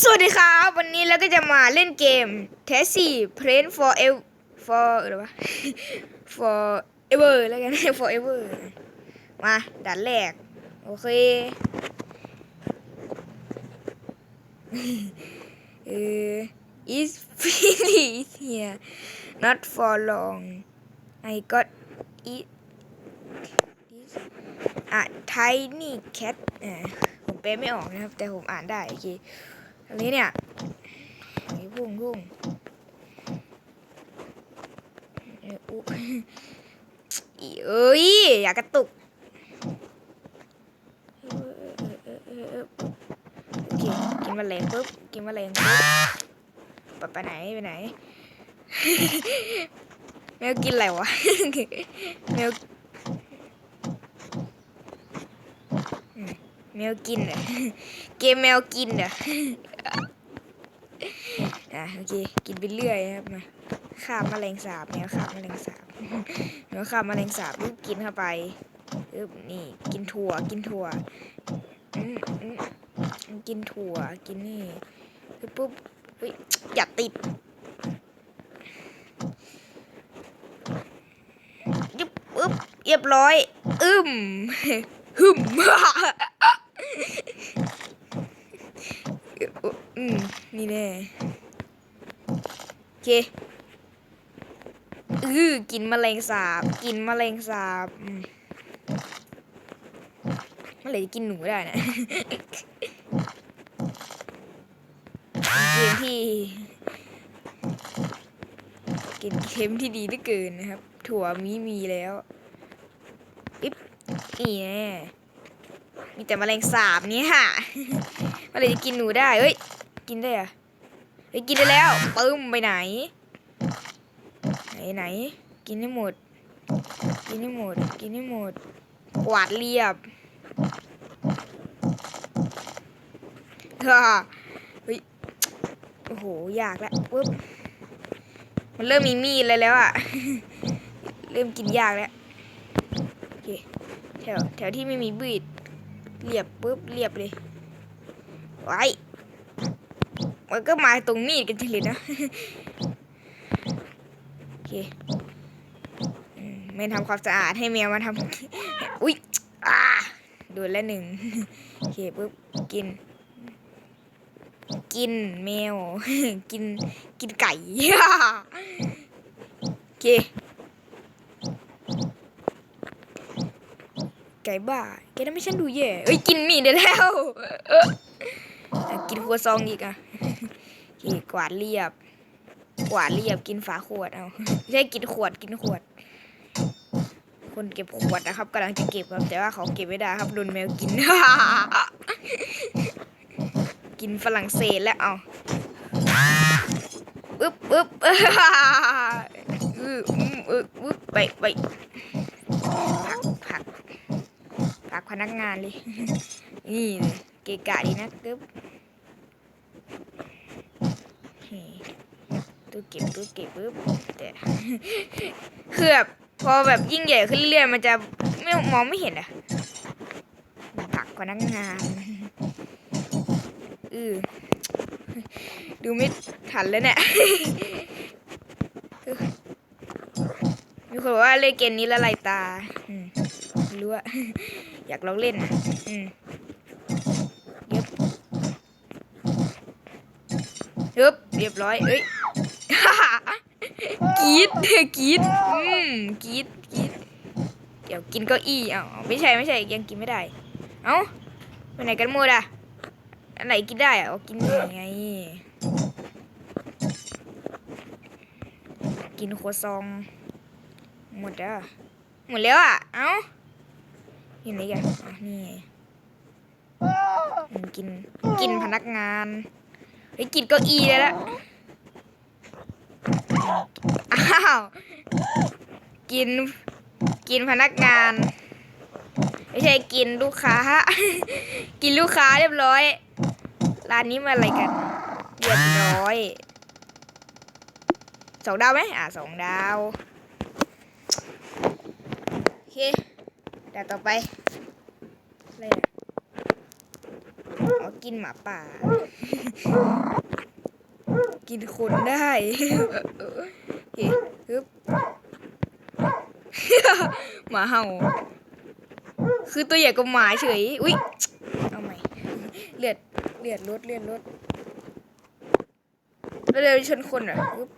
สวัสดีครับ วันนี้เราก็จะมาเล่นเกม t e s s i Plan for ever for อะไรวะ for ever แล้วกัน for ever มาด่านแรก โอเคเออ is finished here not for long I got it is a tiny cat อ่าผมแปลไม่ออกนะครับ แต่ผมอ่านได้โอเค อันนี้เนี่ยไอ้พุ่งพุ่งเอ้ยอย่ากระตุกโอเคกินแมลงปุ๊บกินแมลงปุ๊บไปไปไหนไปไหน แมวกินอะไรวะแมวอืมแมวกินเหรอเกมแมวกินเหรอะโอเคกินไปเรื่อยนะครับมาข้ามแมลงสาบแมวข้ามแมลงสาบแมวข้ามแมลงสาบปุ๊บกินเข้าไปปึ๊บนี่กินถั่วกินถั่วกินถั่วกินนี่ปึ๊บปุ๊บเฮ้ยอย่าติดยึบปึ๊บเรียบร้อย อึมหึมอืมนี่แน่ เคอือกินแมลงสาบ กินแมลงสาบอืมเมื่อไหร่จะกินหนูได้นะเกมที่กินเค็มที่ดีเหลือเกินนะครับ ถั่วมีมีแล้วปิ๊บนี่แน่มีแต่แมลงสาบเนี่ยค่ะเมื่อไหรจะกินหนูได้เฮ้ย กินได้อะ เฮ้ยกินได้แล้วปึ้มไปไหน ไหนไหน กินให้หมด กินให้หมด กินให้หมด กวาดเรียบฮ่าเฮ้ย โอ้โห ยากแล้วปึ๊บ มันเริ่มมีมีดอะไรแล้วอะเริ่มกินยากแล้ว โอเค แถว แถวที่ไม่มีบีดเรียบปุ๊บ เรียบเลย ไว้ มันก็มาตรงมีดกันทีเลยนะโอเคไม่ทำความสะอาดให้แมวมาทำอุ๊ยอ่าโดนแล้วหนึ่งโอเคปุ๊บกิน กินแมว กินกินไก่โอเคไก่บ้าแกทำให้ฉันดูแย่เอ้ยกินมี่ได้แล้วกินครัวซองอีกอะ กวาดเรียบ กวาดเรียบกินฝาขวดเอาไม่ใช่กินขวดกินขวด คนเก็บขวดนะครับกำลังจะเก็บครับ แต่ว่าเขาเก็บไม่ได้ครับโดนแมวกิน กินฝรั่งเศสแล้วเอาอึ๊บอึ๊บอืออึ๊บอึ๊บไปไปผักผักพักพนักงานเลย นี่เลยเกะกะดีนะกึ๊บ ตู้เก็บตู้เก็บปุ๊บแต่คือแบบพอแบบยิ่งใหญ่ขึ้นเรื่อยๆมันจะไม่มองไม่เห็นอะผักพนักงานอือดูไม่ทันแล้วเนี่ยมีคนบอกว่าเล่นเกมนี้ละลายตาอืมรู้อะอยากลองเล่นอะอืมเย็บเย็บเรียบร้อย เอ้ย กรีดกรีดอืมกรีดกรีดเดี๋ยวกินเก้าอี้เอ้าไม่ใช่ไม่ใช่ยังกินไม่ได้ เอ้าไปไหนกันหมดอะอันไหนกินได้อะเอากินยังไง กินครัวซอง หมดแล้วหมดแล้วอะ เอ้าอยู่ไหนกันอะนี่กินกินพนักงานเฮ้ยกินเก้าอี้ได้แล้ว อ้าว กิน กินพนักงาน ไม่ใช่กินลูกค้า กินลูกค้าเรียบร้อย ร้านนี้มาอะไรกัน เรียบร้อย สองดาวไหมอะสองดาว โอเคแต่ต่อไปอะไรนะอ๋อกินหมาป่า กินคนได้เฮ้ยฮึบหมาเห่า คือตัวใหญ่กว่าหมาเฉย อุ้ยเอาใหม่เลือดเลือดลดเลือดลดแล้วเดินชนคนเหรอะฮึบ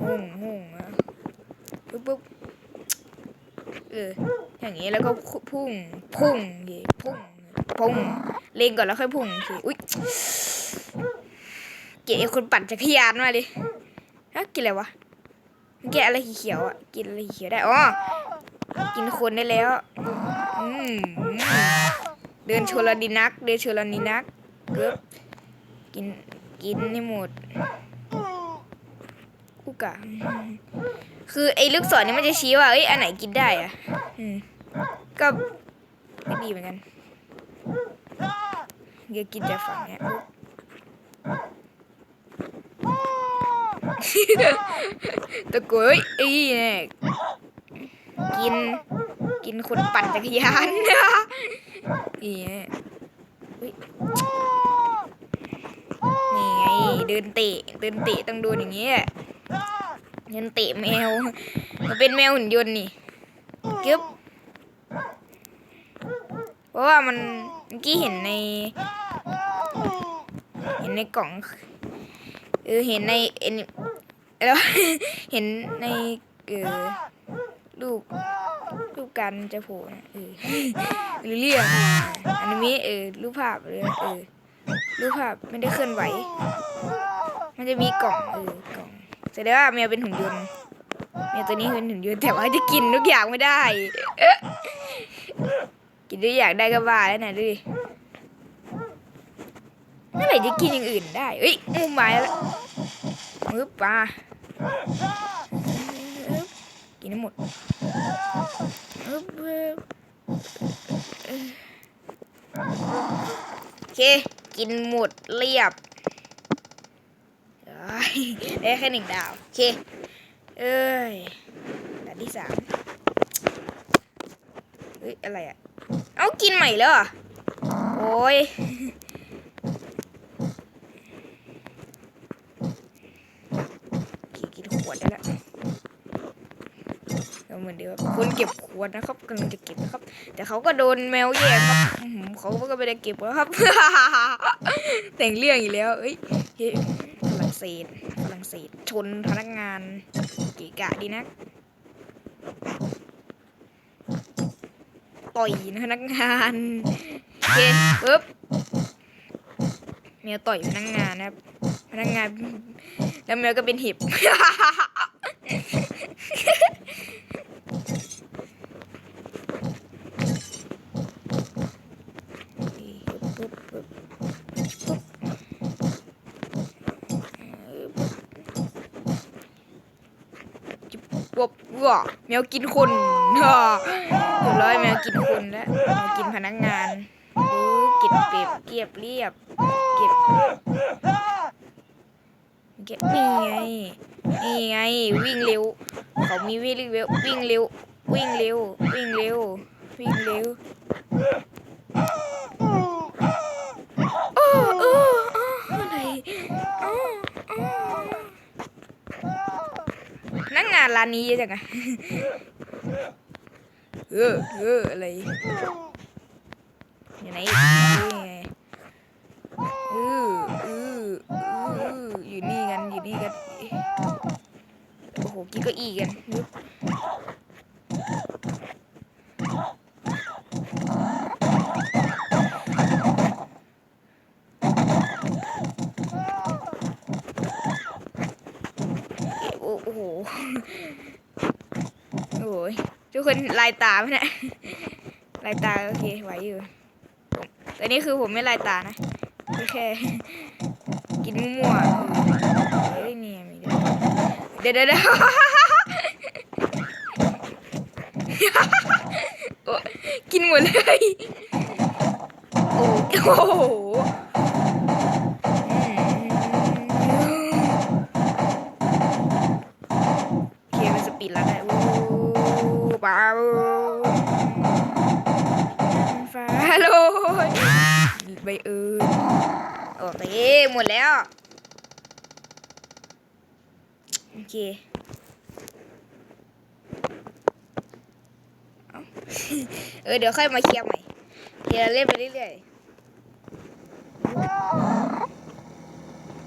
หุ่งหุ่งอะปุ๊บปุ๊บเออ อย่างงี้แล้วก็พุ่งพุ่งเย่พุ่งพุ่งเล็งก่อนแล้วค่อยพุ่งโอเคอุ้ยเกลียดไอ้คนปั่นจักรยานมาดิฮะกินอะไรวะแกะอะไรเขียวๆอะกินอะไรเขียวได้อ๋อกินคนได้แล้วอืมเดินชลดินัก เดินชลดินักเกือบกินกินให้หมดอุกะคือไอ้ลูกศรนี่มันจะชี้ว่าเอ้ยอันไหนกินได้อะอืม ก็ไม่ดีเหมือนกันเดี๋ยวกินแต่ฝั่งเนี้ยตะโกยไอ้เนี่ยกิน กินคนปั่นจักรยานนี่ไงอุ๊ยนี่ไงเดินเตะเดินเตะต้องโดนอย่างเงี้ยเดินเตะแมวมันเป็นแมวหุ่นยนต์นี่กึบเพ ราะว่ามันเมื่อกี้เห็นใน เห็นในกล่องเออเห็นในเอ็นแล้วเห็นในเออรูปรูปกันจะโผล่นะเออหรือเรื่องอนิเมะเออรูปภาพเลยเออรูปภาพไม่ได้เคลื่อนไหว มันจะมีกล่องเออกล่องแสดงว่าแมวเป็นหุ่นยนต์แมวตัวนี้เป็นหุ่นยนต์แต่ว่าจะกินทุกอย่างไม่ได้เอ๊ะ กินทุกอยางได้ก็บ้าแล้วนะดูดิเมื่อไหร่จะกินอย่างอื่นได้เอ้ยมุมไม้แล้วมือปลากินให้หมดโอเค กินหมดเรียบเอ้ยได้แค่หนึ่งดาว โอเค เอ้ยด่านที่สามเฮ้ย อะไรอะ เอากินใหม่แล้วโอ้ยกินขวดได้แล้วเหมือนเดิมคนเก็บขวดนะครับกำลังจะเก็บนะครับ แต่เขาก็โดนแมวแย่งครับเขาก็ไม่ได้เก็บแล้วครับ แต่งเรื่องอีกแล้วเอ้ยเฮ้ยฝรั่งเศสฝรั่งเศสชนพนักงานเกะกะดีนะ ต่อยพนักงานโอเคปึ๊บแมวต่อยพนักงานนะครับ พนักงาน แล้วแมวก็เป็นเห็บ วบว้า แมวกินคนฮ่าเรียบร้อยแมวกินคนแล้วแมวกินพนักงานโอ้เก็บเก็บเก็บเรียบ เก็บเก็บนี่ไงนี่ไงวิ่งเร็ว เขามีวิ่งเร็ววิ่งเร็ววิ่งเร็ววิ่งเร็ววิ่งเร็วโอ้โอ้อ้ออะไรอ้ออ้อพนักงานร้านนี้เยอะจังอะเออเอออะไรอยู่ไหนอยู่ไงเออเออเอออยู่นี่กันอยู่นี่กันโอ้โหกินก็อีกันยุบโอ้โอ้โห โอ้ยทุกคนลายตาไหมเนะลายตาโอเคไหวอยู่แต่นี่คือผมไม่ลายตานะแค่กินมั่วๆเฮ้ยนี่มีด้เดี๋ยวเดี๋ยวเดี๋ยวกินหมดเลย โอ้โห ใบเอิญโอเคหมดแล้ว โอเคเออเดี๋ยวค่อยมาเคลียร์ใหม่เคลียร์เล่นไปเรื่อยๆ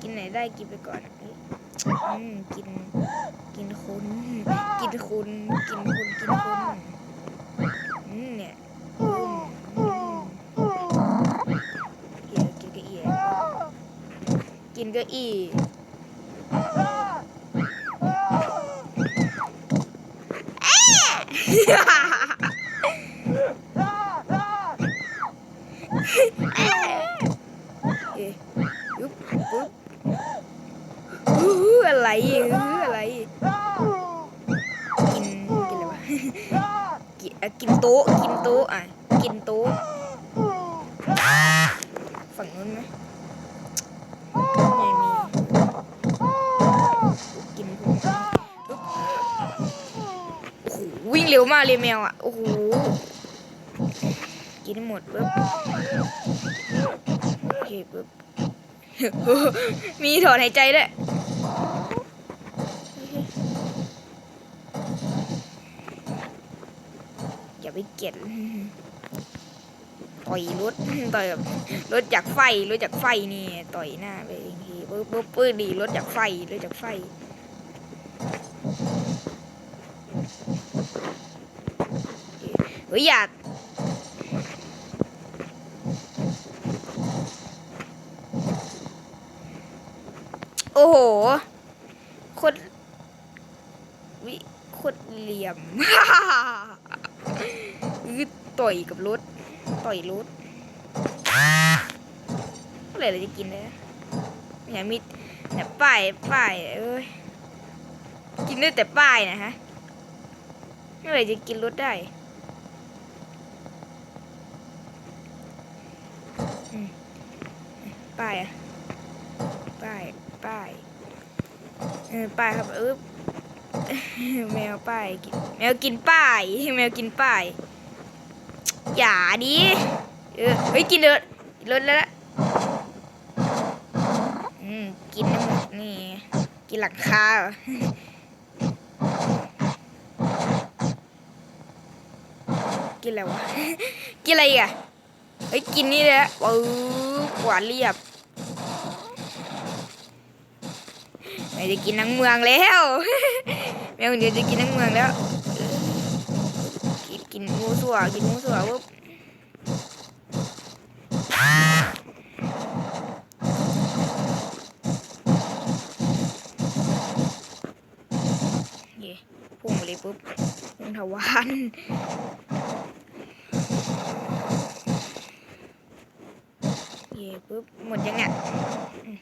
กินไหนได้กินไปก่อนอืมกิน กินคุณ กินคุณ กินคุณ กินคุณอืมเนี่ยอืมอืมเอียกินเก็อี กินเก็อีเอ๊ะยุบปุ๊บอะไรอื้อะไรกิน กินอะไรวะ กินโต๊ะ กินโต๊ะอะ กินโต๊ะ ฝั่งนู้นไหมไม่มี กินพวกนี้ปุ๊บโอ้โห วิ่ง เร็วมาเลยแมวอะ โอ้โห กินหมดปุ๊บโอเคปุ๊บมีถอนหายใจด้วยอย่าไปเกลียดต่อยรถต่อยแบบรถจากไฟรถจากไฟนี่ต่อยหน้าไปอีกทีปึ๊บปึ๊บปึ๊บดีรถจากไฟรถจากไฟ ฮ้ยอย่าโอ้โหโคนวิโคตรเหลี่ยมอือต่อยกับรถ ต่อยรถเมื่อไรเราจะกินได้เนี่ยมีแต่ป้ายป้ายเอ้ยกินได้แต่ป้ายนะฮะเมื่อไหร่จะกินรถได้อืมป้ายอะ ป้ายป้ายเออป้ายครับเออแมวป้ายกินแมวกินป้ายแมวกินป้ายอย่าดิเออเฮ้ยกินรถรถแล้วละอืมกินนี่กินหลังคาอกินอะไรวะ กินอะไรอะเฮ้ยกินนี่แหละปึ๊บหวานเรียบ ไม่ได้กินทั้งเมืองแล้ว แมวเดียวจะกินทั้งเมืองแล้ว กินกินมูสัวกินหมูสัวปุ๊บเย่พุ่งไปเลยปุ๊บพุ่งทวารเย่ปุ๊บหมดยังเนี่ยอืม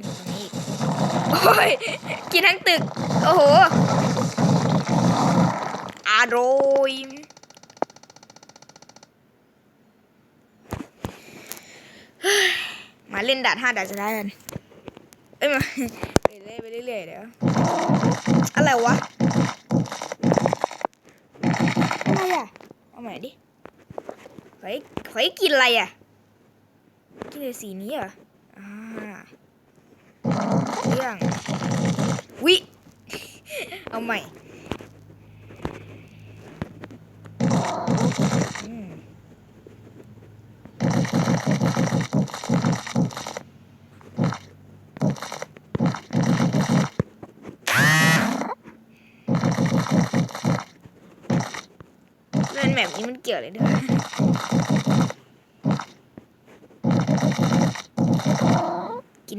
นี่ตรงนี้อีกโอ้ยกินทั้งตึก โอ้โหอร่อยมาเล่นด่านห้าด่านสุดท้ายกันเอ้ยมาไปเรื่อยไปเรื่อยเดี๋ยวอะไรวะอะไรอะเอาใหม่ดิขอให้ขอให้กินอะไรอะกินสีนี้เหรออ่าเรื่อง วิ เอาใหม่อืมเล่นแบบนี้มันเกี่ยวอะไรด้วยกิน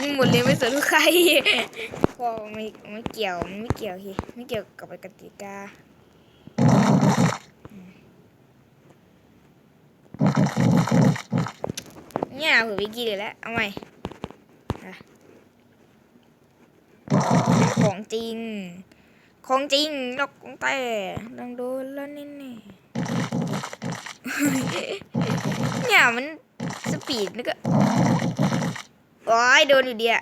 กินหมดเลยไม่สนใครพอไม่ไม่เกี่ยวไม่เกี่ยวเฮไม่เกี่ยวกับกติกาเนี่ยเผื่อไปกินเลยแล้วเอาใหม่ของจริง ของจริงดอกแต่ลองโดนแล้วนี่นี่เนี่ยมันสปีดนี่ก็ โอ้ยโดนอยู่เดียว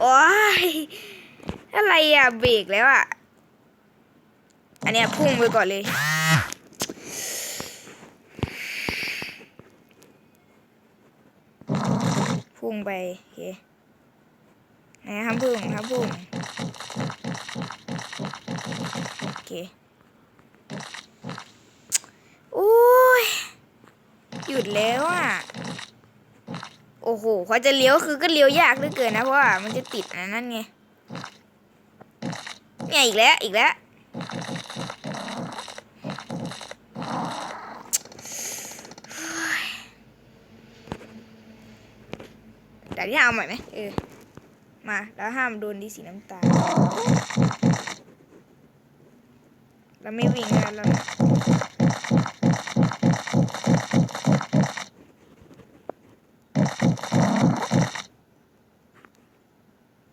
โอ้ยอะไรอะเบรกแล้วอะอันเนี้ยพุ่งไปก่อนเลย พุ่งไปโอเคไหนห้ามพุ่งห้ามพุ่ง อเคโอ้ย หยุดแล้วอะ โอ้โหพอจะเลี้ยวคือก็เลี้ยวยากเหลือเกินนะ เพราะว่ามันจะติดอันนั้นไง เนี่ยอีกแล้ว อีกแล้วแต่ที่ห้ามใหม่ไหมเออ มา แล้วห้ามโดนดีสีน้ำตาล เราไม่วิ่งแล้วเรา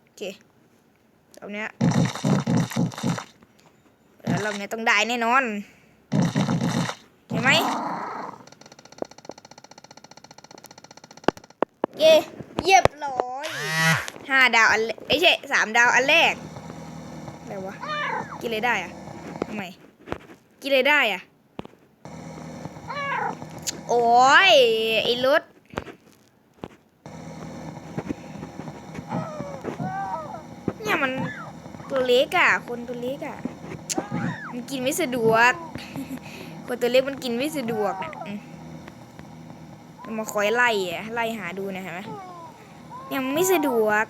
โอเครอบเนี้ยแล้วรอบเนี้ยต้องได้แน่นอนเห็นไหมเย่เยียบร้อยห้าดาวอันไม่ใช่สามดาวอันแรกอะไรวะกินเลยได้อะ ทำไม กินเลยได้อะโอ้ยไอ้รถเนี่ยมันตัวเล็กอะคนตัวเล็กอะมันกินไม่สะดวก คนตัวเล็กมันกินไม่สะดวกนะมมันมาคอยไล่อะไล่หาดูนะเห็นไหมเนี่ยมันไม่สะดวก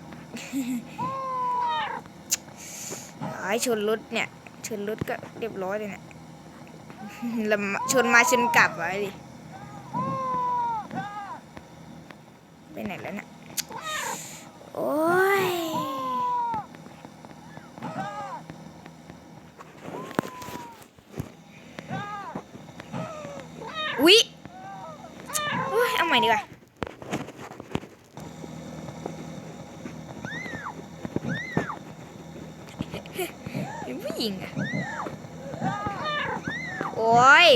ไอ้ชนรถเนี่ย ชนรถก็เรียบร้อยเลยเนี่ยแล้วมาชนมาชนกลับไว้ดิ ไปไหนแล้วเนี่ย โอ้ย วิโอ้ย เอาใหม่ดีกว่า เป็นผู้หญิงอะโอ้ย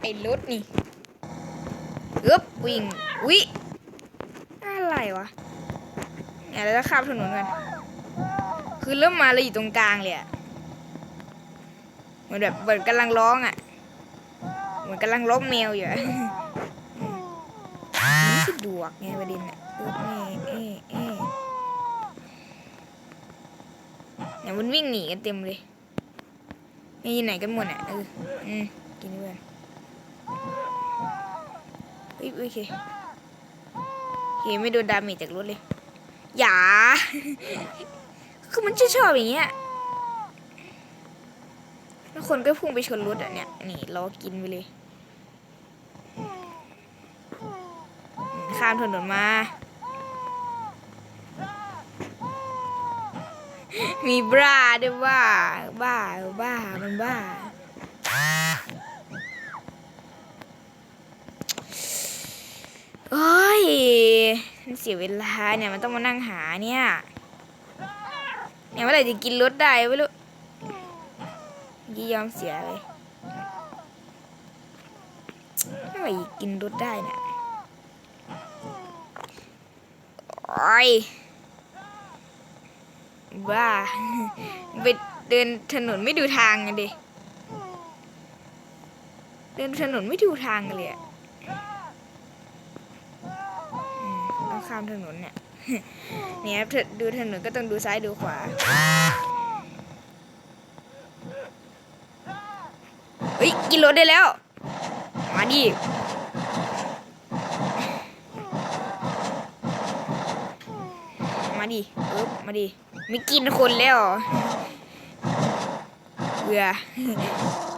ไอ้รถนี่อึบวิ่งวิอะไรวะเนี่ยเราจะข้ามถนนกัน คือเริ่มมาเราอยู่ตรงกลางเลยอะเหมือนแบบเหมือนกำลังร้องอะเหมือนกำลังร้องแมวอยู่อะไม่สะดวกไงประเด็นอะเอ๊ะเอ๊ะเอ๊ะเนี่ยมันวิ่งหนีกันเต็มเลย นี่อยู่ไหนกันหมดอะเอออืมกินด้วยเฮ้ยโอเคโอเคไม่โดนดาเมจจากรถเลยอย่าคือมันจะชอบอย่างเงี้ยแล้วคนก็พุ่งไปชนรถอะเนี่ยนี่ล้อกินไปเลยข้ามถนนมา มีบราด้วยว่า บ้า บ้า มันบ้า โอ้ย มันเสียเวลาเนี่ยมันต้องมานั่งหาเนี่ย เนี่ยเมื่อไหร่จะกินรถได้ไม่รู้ยี่ยอมเสียเลยเมื่อไหร่กินรถได้เนี่ย โอ้ย บ้าไปเดินถนนไม่ดูทางกันดิ เดินถนนไม่ดูทางกันเลยอะต้องข้ามถนนเนี่ย เนี่ยครับดูถนนก็ต้องดูซ้ายดูขวาเฮ้ยกินรถได้แล้ว มาดิมาดิเอ๊บมาดิ ไม่กินคนแล้วเหรอเบื่อ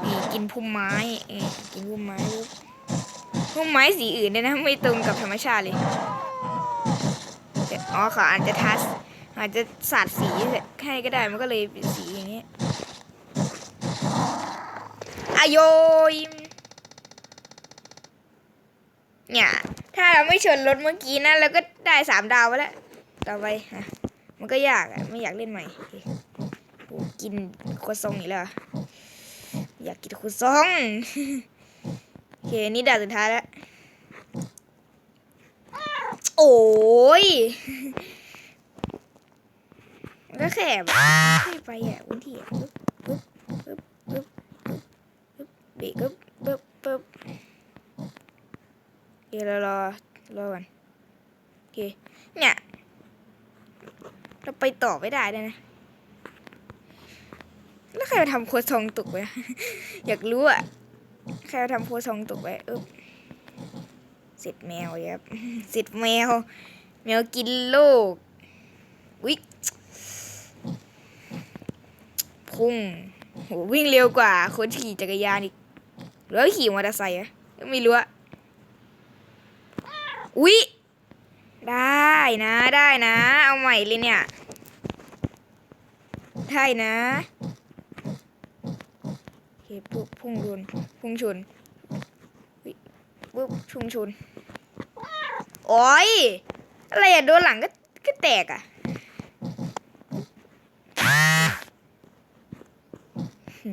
นี่กินพุ่มไม้เอ้ยกินพุ่มไม้ปุ๊บพุ่มไม้สีอื่นด้วยนะไม่ตรงกับธรรมชาติเลยอ๋อเขาอาจจะทัสอาจจะสาดสีให้ก็ได้มันก็เลยเป็นสีอย่างเงี้ยอายยเนี่ย ถ้าเราไม่ชนรถเมื่อกี้นะเราก็ได้สามดาวไปแล้ว ต่อไปฮะ มันก็ยากอะไม่อยากเล่นใหม่โอเคโอ้กินครัวซองอีกแล้วอยากกินครัวซองโอเคนี่ด่านสุดท้ายแล้วโอ้ยก็แคบอะแคบไปอะพื้นที่ปึ๊บปึ๊บปึ๊บปึ๊บปึ๊บเบรกปึ๊บปึ๊บปึ๊บโอเคเรารอรอก่อนโอเคเนี่ย เราไปต่อไม่ได้เลยนะ แล้วใครมาทำโครัวซองตกไว้ อยากรู้อะ ใครมาทำโครัวซองตกไว้เออเสร็จแมวครับเสร็จแมว แมวกินโลกวิพุ่งโหวิ่งเร็วกว่าคนขี่จักรยานอีกหรือขี่มอเตอร์ไซค์อะไม่รู้อะอุ๊ย ได้นะได้นะ เอาใหม่เลยเนี่ย ได้นะเคปุ๊บพุ่งชนพุ่งชนปุ๊บพุ่งชนโอ้ยอะไรอะโดนหลังก็ก็แตกอะ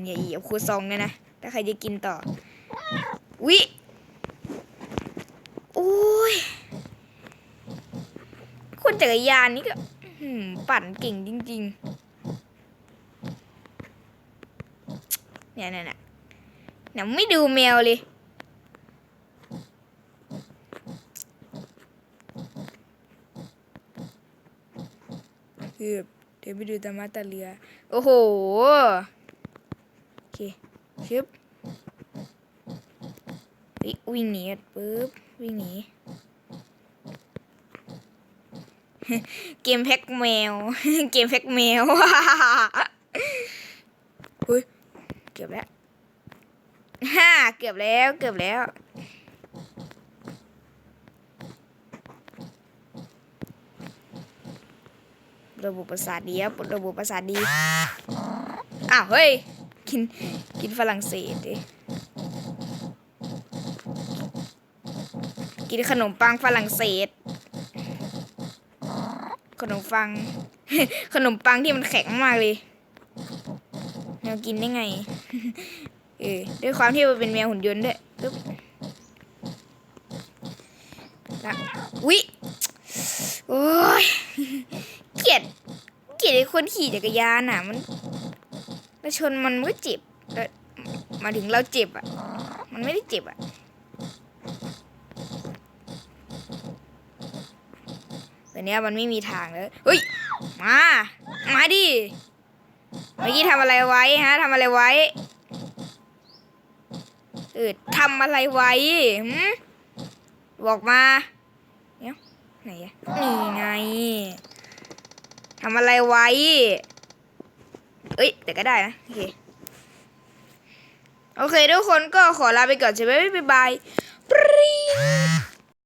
อย่าเหยียบคูซองเนี่ยนะ ถ้าใครจะกินต่อ วิโอ้ย คน จักรยานนี่ก็อื้อหือปั่นเก่งจริง ๆ เนี่ยเนี่ยเนี่ยเนี่ยไม่ดูแมวเลยเกือบเดี๋ยวไปดูตามาตาเรือ โอ้โห โอเคชึบเฮ้ยวิ่งหนีอะปึ๊บ วิ่งหนี เกมแพ็กแมว เกมแพ็กแมวเฮ้ยเกือบแล้วฮ่าเกือบแล้วเกือบแล้วระบบประสาทดีครับระบบประสาทดี อ้าว เฮ้ย กิน กินฝรั่งเศสดิ กินขนมปังฝรั่งเศส ขนมปัง ขนมปังที่มันแข็งมากเลยแมวกินได้ไง เออด้วยความที่มันเป็นแมวหุ่นยนต์ด้วยปึ๊บละวิโอ้ยเกลียดเกลียดไอ้คนขี่จักรยานอะ มันแล้วชนมันมันก็เจ็บแล้วมาถึงเราเจ็บอะ มันไม่ได้เจ็บอะ แต่เนี้ยมันไม่มีทางแล้วเฮ้ย มา มาดิ เมื่อกี้ทำอะไรไว้ฮะทำอะไรไว้ เออทำอะไรไว้หืมบอกมาเดี๋ยไหนอะนี่ไงทำอะไรไว้ เอ้ย แต่ก็ได้นะ โอเค โอเค ทุกคนก็ขอลาไปก่อนใช่ไหมบ๊ายบายปรี